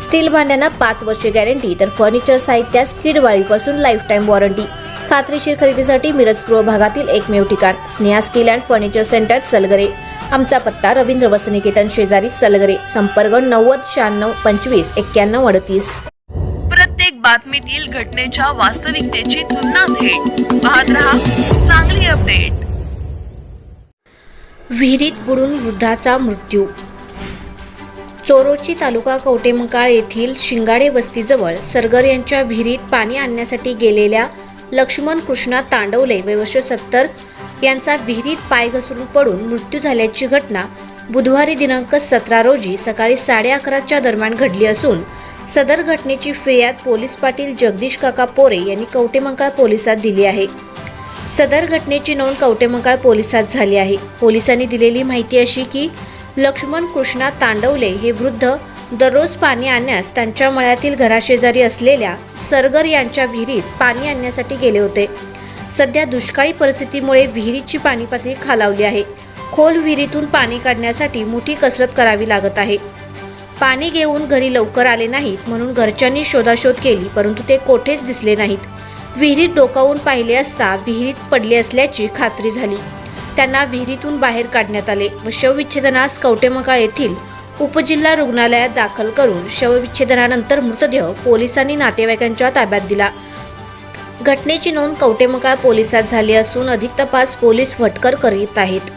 Steel भांड्यांना पाच वर्षे guarantee तर फर्निचर साहित्यास कीड वाळीपासून लाईफ टाईम वॉरंटी खात्रीशीर खरेदीसाठी मिरज पूर्व भागातील एकमेव ठिकाण Sneha steel and furniture centre Salgare. आमचा पत्ता रवींद्र वसनिकेतन शेजारी सलगरे. संपर्क नव्वद शहाण्णव पंचवीस एक्क्याण्णव अडतीस. प्रत्येक बातमीतील घटनेच्या वास्तविकतेची तुलना थेट. पाहत रहा चांगली अपडेट विहिरीत बुडून वृद्धाचा मृत्यू चोरोची तालुका कवटेमकाळ येथील शिंगाडे वस्तीजवळ सरगर यांच्या विहिरीत पाणी आणण्यासाठी गेलेल्या लक्ष्मण कृष्णा तांडवले वयवर्ष सत्तर यांचा विहिरीत पाय घसरून पडून मृत्यू झाल्याची घटना बुधवारी दिनांक सतरा रोजी सकाळी साडे अकराच्या दरम्यान घडली असून सदर घटनेची फिर्याद पोलीस पाटील जगदीश काका पोरे यांनी कवटेमंकाळ पोलिसात दिली आहे. सदर घटनेची नोंद कवटेमंकाळ पोलिसात झाली आहे. पोलिसांनी दिलेली माहिती अशी की लक्ष्मण कृष्णा तांडवले हे वृद्ध दररोज पाणी आणण्यास त्यांच्या मळ्यातील घराशेजारी असलेल्या सरगर यांच्या विहिरीत पाणी आणण्यासाठी गेले होते. सध्या दुष्काळी परिस्थितीमुळे विहिरीची पाणी पातळी खालावली आहे. खोल विहिरीतून पाणी काढण्यासाठी मोठी कसरत करावी लागत आहे. पाणी घेऊन घरी लवकर आले नाहीत म्हणून घरच्यांनी शोधाशोध केली परंतु ते कोठेच दिसले नाहीत. विहिरीत डोकावून पाहिले असता विहिरीत पडले असल्याची खात्री झाली. त्यांना विहिरीतून बाहेर काढण्यात आले व शवविच्छेदनास कवटेमकाळ येथील उपजिल्हा रुग्णालयात दाखल करून शवविच्छेदनानंतर मृतदेह पोलिसांनी नातेवाईकांच्या ताब्यात दिला. घटनेची नोंद कवटेमकाळ पोलिसात झाली असून अधिक तपास पोलीस भटकर करीत आहेत.